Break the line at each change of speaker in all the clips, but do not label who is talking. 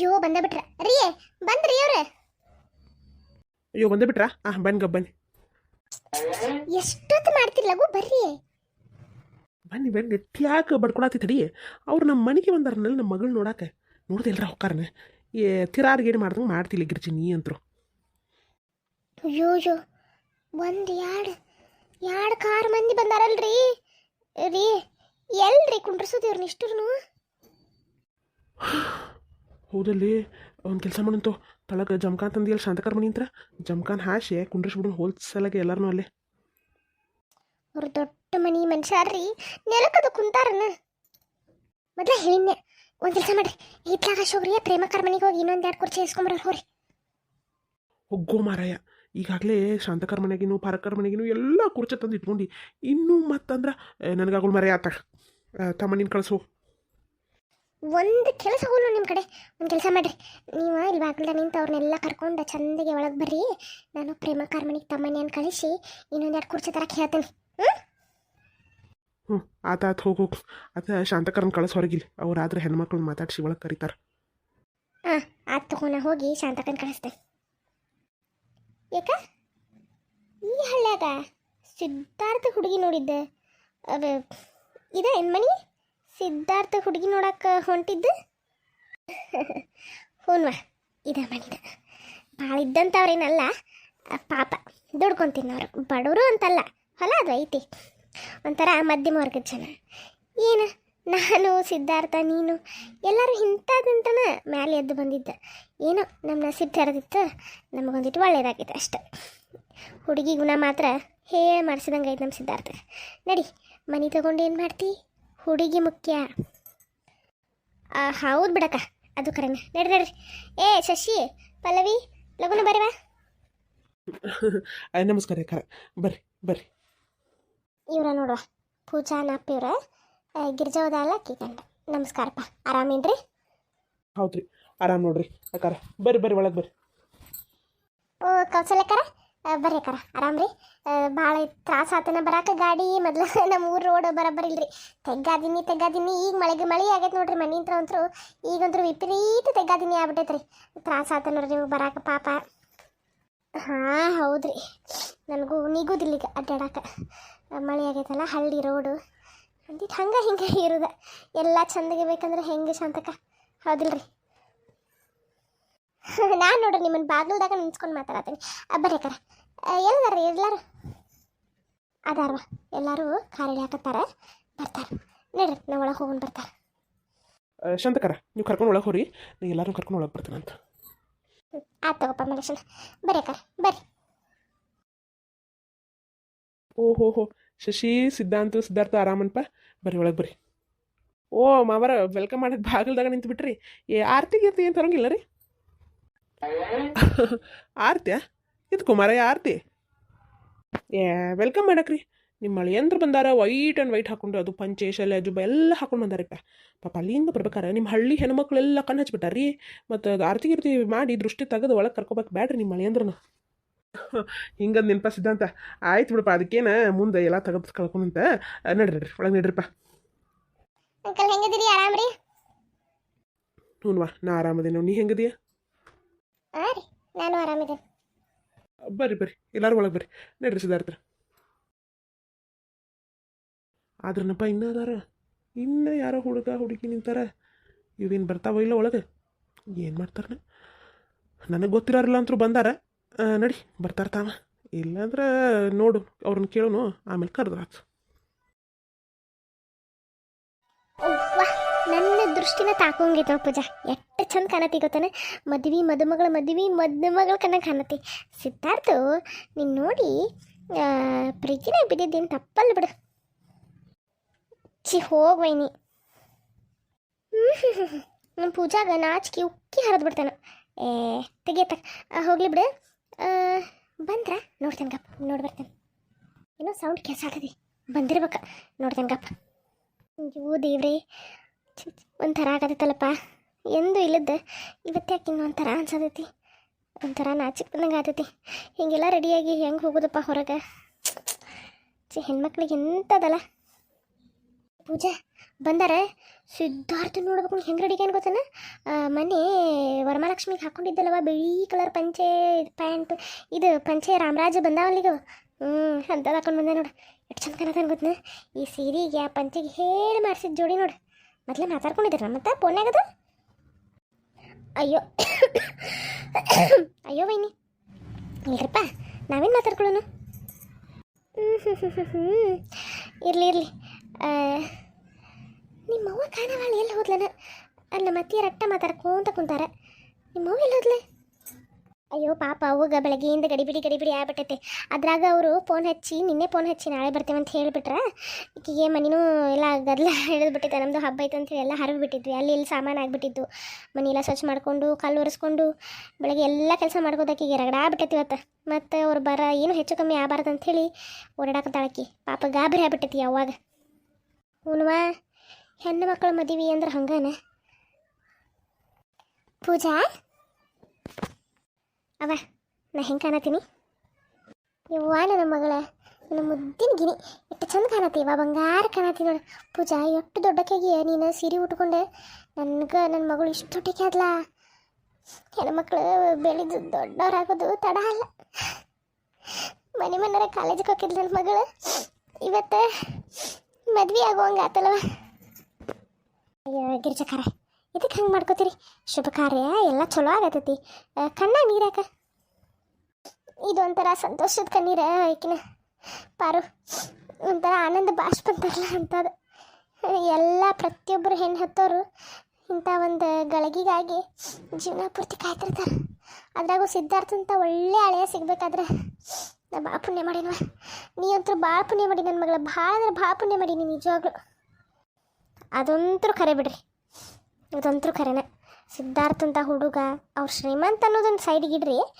ಅಯ್ಯೋ ಬಂದ ಬಿಟ್ರ. ರೀ ಬಂದ್ರಿ ಅವ್ರೆ.
ಅಯ್ಯೋ ಬಂದೇ ಬಿಟ್ರಾ? ಆ ಬನ್ನಿ
ಎಷ್ಟೊತ್ತು ಮಾಡ್ತಿರ್ ಲಗು ಬರ್ರಿ.
ಬನ್ನಿ ಬನ್ನಿ ಯಾಕೆ ಬಡ್ಕೊಳತಿ ತಡಿ. ಅವ್ರು ನಮ್ಮ ಮನೆಗೆ ಬಂದಾರನಲ್ಲಿ ನಮ್ಮ ಮಗಳು ನೋಡಾಕ. ನೋಡ್ದಿಲ್ರ ಹೊಕ್ಕಾರನ ಏ ತಿರಾರ್ಗೇನು ಮಾಡ್ದಂಗೆ ಮಾಡ್ತಿಲ್ಲ ಗಿರ್ಜಿ ನೀ ಅಂತರು.
ಅಯ್ಯೋ ಅಯ್ಯೋ. ಒಂದು ಎರಡು ಎರಡು ಕಾರ್ ಮಂದಿ ಬಂದಾರಲ್ರಿ. ರೀ ಎಲ್ರಿ ಕುಂಡ್ರಸೋದು ಇವ್ರನ್ನ ಇಷ್ಟರು
ಹೌದಲ್ಲಿ ಒಂದು ಕೆಲಸ ಮಾಡಂತು ತಳಗ ಜಮ್ಕಾನ್ ಅಲ್ಲಿ ಶಾಂತಕರ್ ಮನಿ ಅಂತ ಜಮ್ಕಾನ್ ಹಾಶಿ ಕುಂಡ್ರಿಸ್ಬಿಡು ಹೋಲ್ಸಲಾಗೆ ಎಲ್ಲಾರನು ಅಲ್ಲೇ.
ಅವ್ರ ದೊಡ್ಡ ಮನಿ ಮನುಷ್ಯಾರ್ರಿ ನೆಲಕ್ಕದು ಕುಂತಾರನ. ಮೊದಲ ಹೇಳಿದ್ನೆ ಒಂದು ಕೆಲಸ ಮಾಡ್ರಿ ಇತ್ಲಾಗ ಶೋಗ್ರಿ ಪ್ರೇಮಕಾರ ಮನೆಗೆ ಹೋಗಿ ಇನ್ನೊಂದು ಎರಡು ಕುರ್ಚಿ ಇಸ್ಕೊಂಬರ ಹೋಗ್ರಿ.
ಹೋಗೋ ಮಾರಾಯ ಈಗಾಗಲೇ ಶಾಂತಕರ್ ಮನೆಗಿನು ಪಾರಕರ್ ಮನೆಗಿನು ಎಲ್ಲ ಕುರ್ಚಿ ತಂದು ಇಟ್ಕೊಂಡು ಇನ್ನೂ ಮತ್ತಂದ್ರೆ ನನಗಾಗಲು ಮರೆಯ ಆತ. ತಮ್ಮನಿನ ಕಳಿಸು.
ಒಂದು ಕೆಲಸ ಹೋಗಲು ನಿಮ್ಮ ಕಡೆ. ಒಂದು ಕೆಲಸ ಮಾಡಿರಿ. ನೀವು ಇಲ್ಲಿ ಬಾಗಿಲ್ದ ನಿಂತು ಅವ್ರನ್ನೆಲ್ಲ ಕರ್ಕೊಂಡು ಚಂದಗೆ ಒಳಗೆ ಬರ್ರಿ. ನಾನು ಪ್ರೇಮ ಕಾರ್ಮಣಿಗೆ ತಮ್ಮನೆಯನ್ನು ಕಳಿಸಿ ಇನ್ನೊಂದು ಎರಡು ಕುರ್ಚಿ ತರಕ್ಕೆ ಹೇಳ್ತೀನಿ. ಹ್ಞೂ
ಹ್ಞೂ ಆತ ಆತ ಹೋಗಿ ಶಾಂತಕರನ್ ಕಳಿಸ್ ಹೊರಗಿಲ್ಲ ಅವ್ರಾದ್ರೆ ಹೆಣ್ಮಕ್ಳು ಮಾತಾಡಿಸಿ ಒಳಗೆ ಕರೀತಾರೆ.
ಹಾಂ ಆತ ತಗೋಣ ಹೋಗಿ ಶಾಂತಕನ ಕಳಿಸ್ತೇನೆ. ಯಾಕ ಈ ಹಳ್ಳ್ಯಾಗ ಸಿದ್ಧಾರ್ಥ ಹುಡುಗಿ ನೋಡಿದ್ದೆ. ಅದ ಇದ ಏನು ಮನಿ? ಸಿದ್ಧಾರ್ಥ ಹುಡುಗಿ ನೋಡಕ್ಕೆ ಹೊಂಟಿದ್ದು? ಹೂನ್ವಾ ಇದ ಮಾಡಿದ ಭಾಳ ಇದ್ದಂಥವ್ರೇನಲ್ಲ ಪಾಪ. ದುಡ್ಕೊಂಡು ಅವರು. ಬಡವರು ಅಂತಲ್ಲ, ಹೊಲ ಅದು ಐತಿ. ಒಂಥರ ಮಧ್ಯಮ ವರ್ಗದ ಜನ. ಏನು? ನಾನು, ಸಿದ್ಧಾರ್ಥ, ನೀನು, ಎಲ್ಲರೂ ಇಂಥದ್ದಂತನ ಮ್ಯಾಲೆ ಎದ್ದು ಬಂದಿದ್ದ. ಏನೋ ನಮ್ಮ ನಸೀಬ್ ತೆರೆದಿತ್ತು ನಮಗೊಂದಿಟ್ಟು ಒಳ್ಳೇದಾಗಿತ್ತು ಅಷ್ಟೆ. ಹುಡುಗಿ ಗುಣ ಮಾತ್ರ ಹೇ ಮಾಡಿಸಿದಂಗೆ ಐತೆ ನಮ್ಮ ಸಿದ್ಧಾರ್ಥ. ನಡಿ, ಮನೆ ತಗೊಂಡು ಏನು ಮಾಡ್ತಿ? ಹುಡುಗಿ ಮುಖ್ಯ. ಹೌದು ಬಿಡಕ್ಕ ಅದು ಕರೆನ. ನಡ್ರಿ ನಡ್ರಿ. ಏ ಶಶಿ ಪಲ್ಲವಿ ಲಗುನ ಬರವಾ?
ನಮಸ್ಕಾರ ಕರ ಬರ್ರಿ ಬರ್ರಿ.
ಇವ್ರ ನೋಡುವ ಪೂಜಾ ನಾಪ್ ಇವ್ರ ಗಿರ್ಜಾವದ ಅಲ್ಲ ಕೇಕಂಡ ನಮಸ್ಕಾರಪ್ಪ. ಆರಾಮೇನ್ರಿ
ಹೌದ್ರಿ ಆರಾಮ್ ನೋಡ್ರಿ ಅಕ್ಕಾರ. ಬರ್ರಿ ಬರ್ರಿ ಒಳಗೆ ಬರ್ರಿ.
ಓ ಕೌಸಲ್ಯಕ್ಕರ? ಬರ್ರಿ ಆರಾಮ್ ರೀ? ಭಾಳ ತ್ರಾಸ ಆತನ ಬರಾಕ ಗಾಡಿ ಮೊದ್ಲು ನಮ್ಮ ಊರು ರೋಡ್ ಬರಬ್ಬರ ಇಲ್ರಿ. ತೆಗ್ಗಾದಿನಿ ತೆಗ್ಗಾದಿನಿ, ಈಗ ಮಳೆಗೆ ಮಳೆ ಆಗೈತೆ ನೋಡ್ರಿ ಮನಿಂತ್ರ ಅಂತೂ ಈಗಂತೂ ವಿಪರೀತ ತೆಗ್ಗಾದಿನಿ ಆಗ್ಬಿಟ್ಟೈತ್ರಿ. ತ್ರಾಸ ಆತ ನೋಡ್ರಿ ನಿಮ್ಗೆ ಬರಾಕ ಪಾಪ. ಹಾಂ, ಹೌದ್ರಿ. ನನಗೂ ನಿಗುದಿಲ್ಲ ಈಗ ಅಡ್ಡಾಡಕ ಮಳೆ ಆಗೈತಲ್ಲ, ಹಳ್ಳಿ ರೋಡು ಅಂದಿಟ್ಟು ಹಂಗೆ ಹಿಂಗೆ ಇರೋದ. ಎಲ್ಲ ಚಂದಗೆ ಬೇಕಂದ್ರೆ ಹೆಂಗೆ ಶಾಂತಕ ಹೌದಿಲ್ರಿ? ನಾನು ನೋಡ್ರಿ ನಿಮ್ಮನ್ನ ಬಾಗಿಲ್ದಾಗ ನಿಂತ್ಕೊಂಡು ಮಾತಾಡತ್ತೀನಿ. ಬರ್ರಿ ಅಕ್ಕಾರ. ಎಲ್ಲದಾರ ಎಲ್ಲಾರು? ಅದಾರ ಎಲ್ಲರೂ ಕಾರಲ್ಲಿ ಹಾಕತ್ತಾರ? ಬರ್ತಾರ. ನೋಡ್ರಿ ನಾವು ಒಳಗೆ ಹೋಗೋಣ ಬರ್ತಾರ.
ಶಾಂತಕರ ನೀವು ಕರ್ಕೊಂಡು ಒಳಗೆ ಹೋರಿ ನೀ ಎಲ್ಲರೂ ಕರ್ಕೊಂಡು ಒಳಗೆ ಬರ್ತಾನಂತ
ಆಯ್ತು ತಗೋಪ್ಪ ಬರ್ರಿ ಅಕ್ಕಾರ ಬರ್ರಿ.
ಓಹೋ ಹೋ. ಶಶಿ ಸಿದ್ಧಾಂತ ಸಿದ್ಧಾರ್ಥ ಆರಾಮನ್ಪ? ಬರ್ರಿ ಒಳಗೆ ಬರ್ರಿ. ಓ ಮಾವರ ವೆಲ್ಕಮ್ ಮಾಡೋದು ಬಾಗಿಲ್ದಾಗ ನಿಂತು ಬಿಟ್ರಿ ಏ ಆರ್ತಿ ಗೀರ್ತಿ ಅಂತ ತರೋಂಗಿಲ್ಲ ರೀ ಆರ್ತಿಯಾ ಇದು ಕುಮಾರಯ್ಯ ಆರ್ತಿ? ಏ ವೆಲ್ಕಮ್ ಮಾಡಕ್ರಿ. ನಿಮ್ಮ ಮಳೆಯಂದ್ರ ಬಂದಾರ ವೈಟ್ ಆ್ಯಂಡ್ ವೈಟ್ ಹಾಕೊಂಡು ಅದು ಪಂಚೆ ಶಲೆ ಅಜುಬ ಎಲ್ಲ ಹಾಕೊಂಡು ಬಂದಾರಪ್ಪ ಪಾಪ ಅಲ್ಲಿಂದ ಬರ್ಬೇಕಾರೆ ನಿಮ್ಮ ಹಳ್ಳಿ ಹೆಣ್ಮಕ್ಳೆಲ್ಲ ಕಣ್ಣು ಹಚ್ಬಿಟ್ಟಾರ್ರಿ. ಮತ್ತು ಆರ್ತಿ ಗಿರ್ತಿ ಮಾಡಿ ದೃಷ್ಟಿ ತೆಗೆದು ಒಳಗೆ ಕರ್ಕೋಬೇಕು ಬ್ಯಾಡ್ರಿ ನಿಮ್ಮ ಮಳೆಯಂದ್ರನ ಹಿಂಗಂದು ನೆನಪ ಸಿದ್ಧಾಂತ. ಆಯ್ತು ಬಿಡಪ್ಪ ಅದಕ್ಕೇನ ಮುಂದೆ ಎಲ್ಲ ತೆಗೆದು ಕಳ್ಕೊಂಡಂತ ನಡ್ರಿ ನಡ್ರಿ ಒಳಗೆ ನಡ್ರಿಪ್ಪ.
ಅಂಕಲ್ ಹೆಂಗದಿರಿ ಆರಾಮ್ರಿ?
ಹ್ಞೂನ್ವಾ ನಾ ಆರಾಮದೇನು ನೀ ಹೆಂಗದಿಯ
ಹಾಂ ರೀ ನಾನು ಆರಾಮಿದ್ದೇನೆ
ಬರ್ರಿ ಬರ್ರಿ ಎಲ್ಲರೂ ಒಳಗೆ ಬರ್ರಿ. ನಡ್ರಿ ಸಿದ್ಧಾರ್ಥ. ಆದ್ರನಪ್ಪ ಇನ್ನೂ ಅದಾರ. ಇನ್ನೂ ಯಾರೋ ಹುಡುಗ ಹುಡುಗಿ ನಿಂತಾರ. ಇವೇನು ಬರ್ತಾವ ಇಲ್ಲ ಒಳಗೆ? ಏನು ಮಾಡ್ತಾರನ ನನಗೆ ಗೊತ್ತಿರೋರಿಲ್ಲ ಅಂತೂ ಬಂದಾರ. ನಡಿ ಬರ್ತಾರ ತಾವ. ಇಲ್ಲಾಂದ್ರೆ ನೋಡು ಅವ್ರನ್ನ ಕೇಳೋನು ಆಮೇಲೆ ಕರೆದ್ರಾತು
ನನ್ನ ದೃಷ್ಟಿನ ತಾಕೋಂಗೈತೆ ನೋಡ್ ಪೂಜಾ. ಎಷ್ಟು ಚಂದ ಕಾಣತಿ ಗೊತ್ತಾನೆ? ಮದ್ವಿ ಮದುಮಗಳ ಮದ್ವಿ ಮದುಮಗಳ ಕಣ್ಣ ಕಾಣತಿ. ಸಿದ್ಧಾರ್ಥ, ನೀನು ನೋಡಿ ಪ್ರೀತಿನೇ ಪ್ರೀತಿನಾಗ ಬಿದ್ದಿದ್ದೇನು ತಪ್ಪಲ್ಲ ಬಿಡು. ಚಿ ಹೋಗ್ವೈನಿ ನಮ್ಮ ಪೂಜಾಗ ನಾಚಿಕೆ ಉಕ್ಕಿ ಹರಿದು ಬಿಡ್ತಾನೆ. ಏ ತೆಗಿಯತ್ತ ಹೋಗ್ಲಿ ಬಿಡು. ಬಂದ್ರಾ? ನೋಡ್ತೇನೆ ಗಪ್ಪ ನೋಡಿ ಬರ್ತೇನೆ. ಏನೋ ಸೌಂಡ್ ಕೆಲಸ ಆಗದಿ ಬಂದಿರ್ಬೇಕ. ನೋಡ್ತೇನೆ ಗಪ್ಪ ಅಯ್ಯೋ ದೇವ್ರಿ. ಒಂಥರ ಆಗತ್ತಲ್ಲಪ್ಪ. ಎಂದು ಇಲ್ಲದ ಇವತ್ತೇ ಯಾಕೆ ಒಂಥರ ಅನ್ಸತೈತಿ? ಒಂಥರ ನಾಚಿಕ್ ಬಂದಂಗೆ ಆತೈತಿ ಹೀಗೆಲ್ಲ ರೆಡಿಯಾಗಿ ಹೆಂಗೆ ಹೋಗೋದಪ್ಪ ಹೊರಗೆ? ಚಿ ಹೆಣ್ಮಕ್ಳಿಗೆ ಎಂಥದಲ್ಲ ಪೂಜಾ, ಬಂದಾರ? ಸಿದ್ಧಾರ್ಥ ನೋಡ್ಬೇಕು ಹೆಂಗೆ ರೆಡಿಗೆ ಏನು ಗೊತ್ತಾನ? ಮನೆ ವರಮಹಾಲಕ್ಷ್ಮಿಗೆ ಹಾಕೊಂಡಿದ್ದಲ್ಲವ, ಬಿಳಿ ಕಲರ್ ಪಂಚೆ, ಪ್ಯಾಂಟ್, ಇದು ಪಂಚೆ ರಾಮರಾಜ ಬಂದಾವಲ್ಲಿಗ? ಹ್ಞೂ ಅಂತ ಹಾಕೊಂಡು ಬಂದೆ ನೋಡು. ಎಷ್ಟು ಚಂದ ಕಾಣತಾನ ಗೊತ್ತನ ಈ ಸೀರೆಗೆ ಆ ಪಂಚೆಗೆ ಹೇಳಿ ಮಾಡಿಸಿದ ಜೋಡಿ ನೋಡು. ಮೊದಲೇ ಮಾತಾಡ್ಕೊಂಡಿದ್ದೀರ ಮತ್ತೆ ಫೋನ್ಯಾಗದು ಅಯ್ಯೋ ಅಯ್ಯೋ ವೈನಿ. ಇಲ್ರಪ್ಪ, ನಾವೇನು ಮಾತಾಡ್ಕೊಳ್ಳೋಣ ಇರಲಿ ಇರಲಿ. ನಿಮ್ಮವ್ವ ಕಾಣವಾಳ ಎಲ್ಲಿ ಹೋದ್ಲನ? ಅಲ್ಲ ಮತ್ತೆ ರಟ್ಟ ಮಾತಾಡ್ಕೊಂತ ಕುಂತಾರೆ. ನಿಮ್ಮವ್ವ ಎಲ್ಲಿ ಹೋದ್ಲೆ? ಅಯ್ಯೋ ಪಾಪ ಅವಾಗ ಬೆಳಗ್ಗೆಯಿಂದ ಗಡಿಬಿಡಿ ಗಡಿಬಿಡಿ ಆಗ್ಬಿಟ್ಟೈತೆ. ಅದ್ರಾಗ ಅವರು ಫೋನ್ ಹಚ್ಚಿ, ನಿನ್ನೆ ಫೋನ್ ಹಚ್ಚಿ, ನಾಳೆ ಬರ್ತೇವೆ ಅಂತ ಹೇಳಿಬಿಟ್ರೆ, ಈಕಿಗೆ ಮನಿನೂ ಎಲ್ಲ ಗದ್ಲ ಹಿಡಿದ್ಬಿಟ್ಟಿದೆ ನಮ್ಮದು ಹಬ್ಬ ಐತೆ ಅಂತೇಳಿ ಎಲ್ಲ ಹರಿದ್ಬಿಟ್ಟಿದ್ವಿ. ಅಲ್ಲಿ ಇಲ್ಲಿ ಸಾಮಾನು ಆಗಿಬಿಟ್ಟಿದ್ದು. ಮನೆಯೆಲ್ಲ ಸ್ವಚ್ಛ ಮಾಡಿಕೊಂಡು, ಕಲ್ಲು ಒರೆಸ್ಕೊಂಡು, ಬೆಳಗ್ಗೆ ಎಲ್ಲ ಕೆಲಸ ಮಾಡ್ಕೋದಕ್ಕಿಗೆ ರಗಡ ಆಗ್ಬಿಟ್ಟೈತಿ ಇವತ್ತು. ಮತ್ತು ಅವ್ರು ಬರ, ಏನು ಹೆಚ್ಚು ಕಮ್ಮಿ ಆಗಬಾರ್ದು ಅಂಥೇಳಿ ಓಡಾಡಕತ್ತಾಳಕ್ಕಿ ಪಾಪ ಗಾಬರಿ ಆಗ್ಬಿಟ್ಟೈತಿ ಅವಾಗ ಹೂನ್ವಾ, ಹೆಣ್ಣು ಮಕ್ಕಳು ಮದುವೆ ಅಂದ್ರೆ ಹಂಗನ? ಪೂಜಾ? ಅವ, ನಾ ಹೆಂಗೆ ಕಾಣತೀನಿ? ಯವ್ವ ನನ್ನ ಮಗಳ, ನನ್ನ ಮುದ್ದಿನ ಗಿನಿ ಎಷ್ಟು ಚಂದ ಕಾಣತ್ತೀವ ಬಂಗಾರ ಕಾಣತ್ತಿ ನೋಡು. ಪೂಜಾ, ಎಷ್ಟು ದೊಡ್ಡಕ್ಕಾಗಿ ನೀನು ಸೀರೆ ಉಟ್ಕೊಂಡೆ. ನನ್ಗೆ ನನ್ನ ಮಗಳು ಇಷ್ಟು ದೊಡ್ಡಕ್ಕೆ ಆದ್ಲಾ? ಹೆಣ್ಮಕ್ಳು ಬೆಳೆದು ದೊಡ್ಡವರಾಗೋದು ತಡ ಅಲ್ಲ. ಮನೆ ಮನೆಯರ ಕಾಲೇಜಿಗೆ ಹೋಗಿದ್ಲು ನನ್ನ ಮಗಳು. ಇವತ್ತು ಮದ್ವೆ ಆಗುವಂಗೆ ಆತಲ್ವ ಅಯ್ಯೋ, ಗಿರ್ಜಕಾರ. ಇದಕ್ಕೆ ಹಂಗೆ ಮಾಡ್ಕೋತೀರಿ? ಶುಭ ಕಾರ್ಯ, ಎಲ್ಲ ಚಲೋ ಆಗತ್ತೈತಿ ಕಣ್ಣ ನೀರಾಕ ಇದು ಒಂಥರ ಸಂತೋಷದ ಕಣ್ಣೀರ ಆಯ್ಕೆನ ಪಾರು, ಒಂಥರ ಆನಂದ ಬಾಷ್ಪ ಅಂಥದ್ದು ಎಲ್ಲ ಪ್ರತಿಯೊಬ್ಬರು ಹೆಣ್ಣು ಹತ್ತೋರು ಇಂಥ ಒಂದು ಗಳಿಗೆಗಾಗಿ ಜೀವನ ಪೂರ್ತಿ ಕಾಯ್ತಿರ್ತಾರೆ. ಅದ್ರಾಗೂ ಸಿದ್ಧಾರ್ಥ ಅಂತ ಒಳ್ಳೆ ಹಳೆಯ ಸಿಗ್ಬೇಕಾದ್ರೆ ನಾ ಭಾಳ ಪುಣ್ಯ ಮಾಡಿನವ. ನೀ ಅಂತೂ ಭಾಳ ಪುಣ್ಯ ಮಾಡಿ ನನ್ನ ಮಗಳ. ಭಾಳ ಅಂದ್ರೆ ಭಾಳ ಪುಣ್ಯ ಮಾಡೀನಿ ನಿಜವಾಗ್ಲು. ಅದಂತರೂ ಕರೆ ಬಿಡ್ರಿ. ಅದಂತೂ ಖರೇನ. ಸಿದ್ಧಾರ್ಥ ಅಂತ ಹುಡುಗ, ಅವ್ರು ಶ್ರೀಮಂತ ಅನ್ನೋದೊಂದು ಸೈಡಿಗೆ ಇಡ್ರಿ.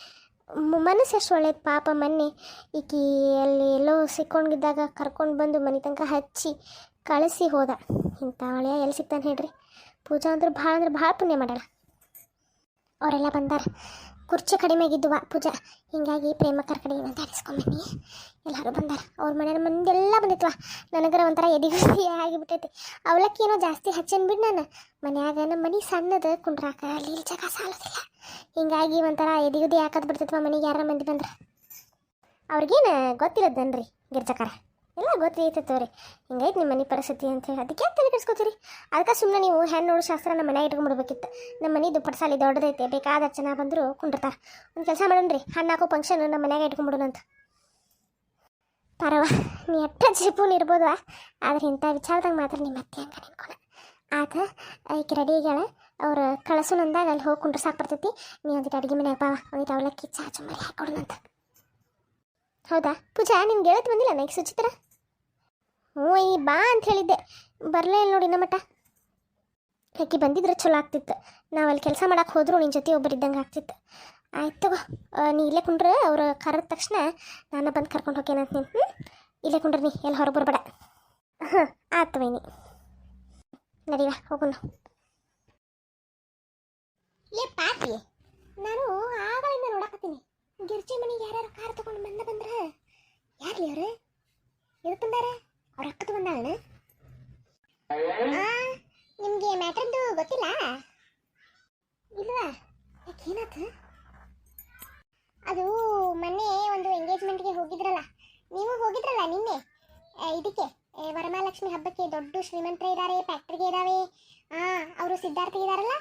ಮ- ಮನಸ್ಸು ಎಷ್ಟು ಒಳ್ಳೇದು ಪಾಪ ಮೊನ್ನೆ. ಈಕಿ ಅಲ್ಲಿ ಎಲ್ಲೋ ಸಿಕ್ಕೊಂಡಿದ್ದಾಗ ಕರ್ಕೊಂಡು ಬಂದು ಮನೆ ತನಕ ಹಚ್ಚಿ ಕಳಿಸಿ ಹೋದ. ಇಂಥ ಹಳೆಯ ಎಲ್ಲಿ ಸಿಗ್ತಾನೆ ಹೇಳ್ರಿ. ಪೂಜಾ ಅಂದ್ರೆ ಭಾಳ ಅಂದ್ರೆ ಭಾಳ ಪುಣ್ಯ ಮಾಡ್ಯಾಳ. ಅವರೆಲ್ಲ ಬಂದಾರ. ಕುರ್ಚಿ ಕಡಿಮೆ ಆಗಿದ್ದುವ ಪೂಜಾ. ಹಿಂಗಾಗಿ ಕಡೆ ಏನಂತ ಅನಿಸ್ಕೊಂಬನ್ನಿ ಎಲ್ಲರೂ ಬಂದಾರ. ಅವ್ರ ಮನೆಯ ಮಂದೆಲ್ಲ ಬಂದಿತ್ವ. ನನಗರ ಒಂಥರ ಎದಿಗುಸಿ ಆಗಿಬಿಟ್ಟೈತಿ. ಅವಲಕ್ಕಿ ಏನೋ ಜಾಸ್ತಿ ಹಚ್ಚನ್ ಬಿಡ್ ನಾನು. ಮನ್ಯಾಗ ನಮ್ಮ ಮನೆ ಸಣ್ಣದ ಕುಂಡ್ರಾಕ ಅಲ್ಲಿ ಜಾಗ ಸಾಲೋದಿಲ್ಲ. ಹಿಂಗಾಗಿ ಒಂಥರ ಎದಿಗುದಿ ಹಾಕದ್ ಬಿಡ್ತೈತ್ವ ಮನೆಗೆ ಯಾರ ಮಂದಿ ಬಂದ್ರೆ. ಅವ್ರಿಗೇನು ಗೊತ್ತಿರೋದನ್ರಿ ಗಿರ್ಜಕಾರ? ಎಲ್ಲ ತೋರಿ ಹಿಂಗೈತೆ ನಿಮ್ಮ ಮನೆ ಪರಿಸ್ಥಿತಿ ಅಂತ ಹೇಳಿ. ಅದಕ್ಕೆ ಯಾಕೆ ತಲೆ ಕೆಡಿಸ್ಕೋತೀರಿ? ಅದಕ್ಕೆ ಸುಮ್ಮನೆ ನೀವು ಹೆಣ್ಣು ನೋಡು ಶಾಸ್ತ್ರ ನಮ್ಮ ಮನೆ ಇಟ್ಕೊಂಡ್ಬಿಡ್ಬೇಕಿತ್ತು ನಮ್ಮ ಮನೆದು ಪಡ್ಸಾಲಿ ದೊಡ್ಡದೈತೆ. ಬೇಕಾದ ಜನ ಬಂದರೂ ಕುಂಡಿರ್ತಾರೆ. ಒಂದು ಕೆಲಸ ಮಾಡೋಣ ಹಣ್ಣು ಹಾಕೋ ಫಂಕ್ಷನ್ ನಮ್ಮ ಮನೆಯಾಗ ಇಟ್ಕೊಂಡ್ಬಿಡೋಣ ಅಂತ. ಪರವ, ನೀ ಎಟ್ಟ ಜೀಪೂನ್ ಇರ್ಬೋದು ಆದ್ರೆ ಇಂಥ ವಿಚಾರದಾಗ ಮಾತ್ರ ನಿಮ್ಮ ಅತ್ತೆ ಹಂಗ ನಿಂತ್ಕೊಳ ಆತ ಈಕೆ ರೆಡಿ ಆಗ್ಯಾಳ. ಅವ್ರು ಕಳಸು ಅಂದಾಗ ಅಲ್ಲಿ ಹೋಗಿ ಕುಂಡ್ರೆ ಸಾಕು ಬರ್ತೈತಿ. ನೀ ಅದಕ್ಕೆ ಅಡುಗೆ ಮನ್ಯಾಗ ಬಾ. ಒಂದಿಟ್ಟು ಅವಲಕ್ಕಿ ಚಾ ಚುಮ್ಮರಿ ಹಾಕೊಡೋಣಂತ ಹೌದಾ? ಪೂಜಾ, ನಿನ್ಗೆ ಹೇಳತ್ ಬಂದಿಲ್ಲ ನೈಕ್ ಸುಚಿತ್ರ? ಹ್ಞೂ ಈ ಬಾ ಅಂತ ಹೇಳಿದ್ದೆ. ಬರಲೇ ಇಲ್ಲ ನೋಡಿ ನಮ್ಮ ಮಠ ಆಕೆ ಬಂದಿದ್ರೆ ಚಲೋ ಆಗ್ತಿತ್ತು. ನಾವು ಕೆಲಸ ಮಾಡಕ್ಕೆ ಹೋದ್ರು ನಿನ್ನ ಜೊತೆ ಒಬ್ಬರು ಇದ್ದಂಗೆ ಆಗ್ತಿತ್ತು. ಆಯ್ತು ತಗೋ. ನೀ ಇಲ್ಲೇ ಕುಂಡ್ರೆ, ಅವರು ಕರೆದ ತಕ್ಷಣ ನಾನು ಬಂದು ಕರ್ಕೊಂಡು ಹೋಗ್ಯೇನಂತ ನೀನು. ಹ್ಞೂ ಇಲ್ಲೇ ಕುಂಡ್ರಿ ನೀ ಎಲ್ಲಿ ಹೊರಗೆ ಬರಬೇಡ. ಹಾಂ ಆಯ್ತು ವೈನಿ. ನಡೀವ ಹೋಗೋಣ ಲೇ ಪಾತಿ ನಾನು ಆಗಳಿಂದ ನೋಡಕತ್ತೀನಿ. ಗಿರ್ಜಿ ಮನೆಗೆ ಯಾರ್ಯಾರು ಕಾರ್ ತಗೊಂಡು ಬಂದ ಬಂದ್ರೆ? ಯಾರ್ಲಿ ಅವ್ರೆ? ಎದು ಅವ್ರ ನಿಮ್ಗೆ ಮ್ಯಾಟ್ರದ್ದು ಗೊತ್ತಿಲ್ಲ? ಇಲ್ವಾ? ಯಾಕೇನಾತ ಅದು ಮೊನ್ನೆ ಒಂದು ಎಂಗೇಜ್ಮೆಂಟ್ಗೆ ಹೋಗಿದ್ರಲ್ಲ. ನೀವು ಹೋಗಿದ್ರಲ್ಲ ನಿನ್ನೆ? ಇದಕ್ಕೆ. ವರಮಹಾಲಕ್ಷ್ಮಿ ಹಬ್ಬಕ್ಕೆ ದೊಡ್ಡ ಶ್ರೀಮಂತರ ಇದ್ದಾರೆ ಫ್ಯಾಕ್ಟ್ರಿಗೆ ಇದ್ದಾವೆ ಹಾಂ ಅವರು ಸಿದ್ಧಾರ್ಥ ಇದ್ದಾರಲ್ಲ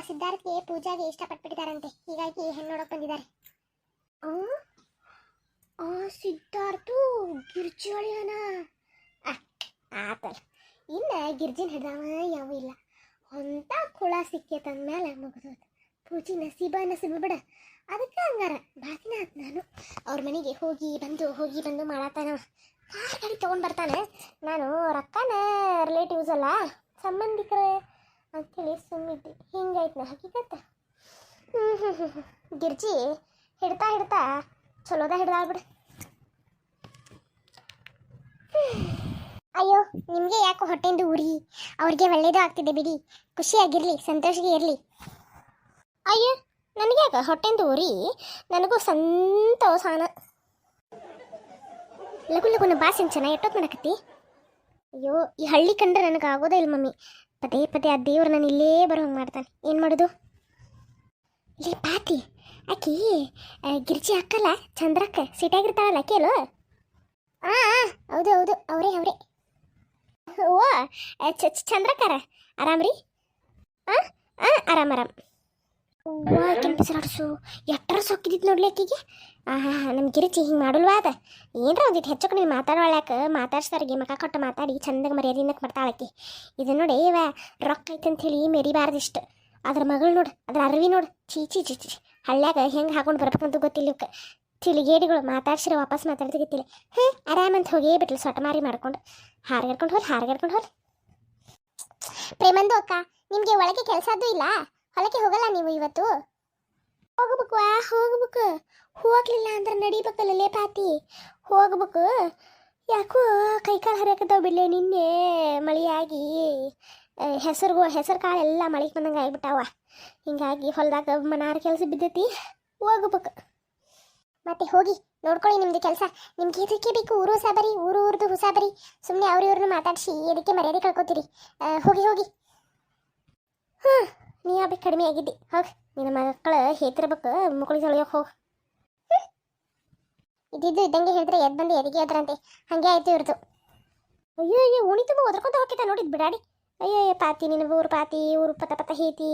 ಸಿದ್ಧಾರ್ಥಿಗೆ ಪೂಜಾಗೆ ಇಷ್ಟಪಟ್ಬಿಟ್ಟಿದ್ದಾರಂತೆ ಹೀಗಾಗಿ ಹೆಣ್ಣು ನೋಡೋಕೆ ಬಂದಿದ್ದಾರೆ. ಸಿದ್ಧಾರ್ಥು ಗಿರ್ಜಿ ಥರ ಇನ್ನು ಗಿರ್ಜಿನ ಹಿಡ್ದವ ಯಾವ ಇಲ್ಲ. ಅಂತ ಕುಳ ಸಿಕ್ಕೇತ ಅಂದ್ಮೇಲೆ ಮುಗಿದೋದು ಪೂಜಿ ನಸೀಬ ನಸೀಬ ಬಿಡ. ಅದಕ್ಕೆ ಹಂಗಾರ. ಬಾಕಿನ ಆತ್ ನಾನು. ಅವ್ರ ಮನೆಗೆ ಹೋಗಿ ಬಂದು ಹೋಗಿ ಬಂದು ಮಾಡತ್ತಾನ ಕಾರ್ ಗಾಡಿ ತೊಗೊಂಡು ಬರ್ತಾನೆ. ನಾನು ರೊಕ್ಕನ ರಿಲೇಟಿವ್ಸ್ ಅಲ್ಲ, ಸಂಬಂಧಿಕರ ಅಂತೇಳಿ ಸುಮ್ಮಿದ್ದೆ. ಹಿಂಗಾಯ್ತು ನಾ ಹಕ್ಕಿಗತ್ತ ಹ್ಞೂ ಹ್ಞೂ ಹ್ಞೂ ಹ್ಞೂ ಗಿರ್ಜಿ, ಹಿಡ್ತಾ ಹಿಡ್ತಾ ಚಲೋದ ಹಿಡ್ದಾಳ್ಬಿಡು. ಅಯ್ಯೋ ನಿಮಗೆ ಯಾಕೋ ಹೊಟ್ಟೆಂದು ಉರಿ ಅವ್ರಿಗೆ ಒಳ್ಳೇದು ಆಗ್ತಿದೆ ಬಿಡಿ. ಖುಷಿಯಾಗಿರಲಿ ಸಂತೋಷಗೆ ಇರಲಿ. ಅಯ್ಯೋ ನನಗೆ ಯಾಕೆ ಹೊಟ್ಟೆಂದು ಉರಿ ನನಗೂ ಸಂತೋಷಾನ ಲಘು ಲಗುನ ಬಾಸಿನ ಚೆನ್ನಾಗಿ ಎಷ್ಟೊತ್ತು ಮಾಡಕತ್ತಿ? ಅಯ್ಯೋ ಈ ಹಳ್ಳಿ ಕಂಡ್ರೆ ನನಗೆ ಆಗೋದೇ ಇಲ್ಲ ಮಮ್ಮಿ. ಪದೇ ಪದೇ ಆ ದೇವ್ರು ನಾನು ಇಲ್ಲೇ ಬರೋ ಹಂಗೆ ಮಾಡ್ತಾನೆ. ಏನು ಮಾಡೋದು? ಇಲ್ಲಿ ಪಾತಿ ಆಕಿ ಗಿರ್ಜಿ ಹಾಕಲ್ಲ ಚಂದ್ರಕ್ಕ ಸಿಟಿಯಾಗಿರ್ತಾಳಲ್ಲ ಆಕಿ ಅಲ್ವ ಆ, ಹೌದು ಹೌದು ಅವರೇ ಅವರೇ. ಓ ಆ, ಚ- ಚ- ಚಂದ್ರಕ್ಕರ ಆರಾಮ್ರಿ? ಆ ಆ ಆರಾಮ್ ಆರಾಮ್. ಕೆಂಪಿಸಿರಾಡ್ಸು ಎಟ್ಟರ ಸೊಕ್ಕಿದಿತ್ತು ನೋಡ್ಲಿ ಆಕಿಗೆ. ಆಹಾ ನಮ್ಮ ಗಿರಿಚಿ ಹಿಂಗೆ ಮಾಡಲ್ವಾ ಅದ? ಏನ್ರ ಒಂದಿಟ್ಟು ಹೆಚ್ಚಕ್ಕೆ ನೀವು ಮಾತಾಡೋಳ್ಯಾಕ ಮಾತಾಡ್ಸ್ತಾರಿಗೆ ಮಕ ಕೊಟ್ಟು ಮಾತಾಡಿ ಚಂದಾಗ ಮರ್ಯಾದಿಂದ ಮಾಡ್ತಾಳಕಿ. ಇದು ನೋಡಿ ಇವ ರೊಕ್ಕ ಹೇಳಿ ಮೆರಿಬಾರ್ದಿಷ್ಟು. ಅದ್ರ ಮಗಳು ನೋಡು ಅದ್ರ ಅರವಿ ನೋಡು. ಚೀ ಚೀ ಚೀ ಚೀ ಹಳ್ಳ್ಯಾಗ ಹೆಂಗೆ ಹಾಕೊಂಡು ಬರ್ಬೇಕಂತ ಗೊತ್ತಿಲ್ಲ ಇವಕ್ಕೆ ತಿಳಿಗೇಡಿಗಳು ಮಾತಾಡ್ಸಿರ ವಾಪಸ್ ಮಾತಾಡ್ತಿಗಿತ್ತಿಲ್ಲ ಹ್ಞೂ ಆರಾಮಂತ ಹೋಗೇ ಬಿಟ್ಲು ಸೊಟ್ಟ ಮಾರಿ ಮಾಡ್ಕೊಂಡು. ಹಾರ್ಗರ್ಕೊಂಡು ಹೋಲ್ ಹಾರ್ಗರ್ಕೊಂಡು ಹೋಲ್. ಪ್ರೇಮಂದು ಅಕ್ಕ, ನಿಮಗೆ ಒಳಗೆ ಕೆಲಸದ್ದು ಇಲ್ಲ? ಹೊಲಕ್ಕೆ ಹೋಗಲ್ಲ ನೀವು ಇವತ್ತು? ಹೋಗ್ಬೇಕು, ಆ, ಹೋಗ್ಬೇಕು. ಹೋಗ್ಲಿಲ್ಲ ಅಂದ್ರೆ ನಡಿಬೇಕಲ್ಲ ಪಾತಿ. ಹೋಗ್ಬೇಕು. ಯಾಕೋ ಕೈಕಾಲು ಹರಿಯಕತ್ತಾವ ಬಿಡ್ಲೆ ನಿನ್ನೆ ಮಳೆಯಾಗಿ. ಹೆಸರು ಹೆಸರು ಕಾಳೆಲ್ಲ ಮಳೆಗೆ ಬಂದಂಗೆ ಆಗ್ಬಿಟ್ಟಾವ. ಹಿಂಗಾಗಿ ಹೊಲದಾಗ ಮನಾರ ಕೆಲಸ ಬಿದ್ದೈತಿ. ಹೋಗ್ಬೇಕು. ಮತ್ತೆ ಹೋಗಿ ನೋಡ್ಕೊಳ್ಳಿ ನಿಮ್ದು ಕೆಲಸ. ನಿಮ್ಗೆ ಇದಕ್ಕೆ ಬೇಕು? ಊರು ಹೊಸಾಬರಿ ಊರು ಊರ್ದು ಹೊಸಾಬರಿ ಸುಮ್ಮನೆ ಅವ್ರ ಇವ್ರನ್ನ ಮಾತಾಡಿಸಿ ಇದಕ್ಕೆ ಮರ್ಯಾದೆ ಕಳ್ಕೊತೀರಿ? ಹೋಗಿ ಹೋಗಿ. ಹ್ಞೂ ನೀ ಯಾಕೆ ಕಡಿಮೆ ಆಗಿದ್ದಿ. ಹೋಗಿ, ನಿನ್ನ ಮಕ್ಕಳು ಹೇತಿರ್ಬೇಕು ಮಕ್ಕಳಿಗೆ ತೊಳೆಯೋಕೆ ಹೋಗಿ. ಇದ್ದಿದ್ದು ಇದ್ದಂಗೆ ಹೇಳಿದ್ರೆ ಎದ್ ಬಂದು ಎದಿಗೆ ಅದ್ರಂತೆ ಹಾಗೆ ಆಯ್ತು ಇವ್ರದ್ದು ಅಯ್ಯೋ ಅಯ್ಯೋ, ಉಣಿ ತುಂಬ ಒದ್ರಕೊಂತ ಹೋಗ್ತೈತೆ ನೋಡಿದ್ ಬಿಡಾಡಿ. ಅಯ್ಯೋ ಅಯ್ಯೋ, ಪಾತಿ ನಿನ್ನ ಊರು ಪಾತಿ, ಊರು ಪತ ಪತ ಹೇತಿ.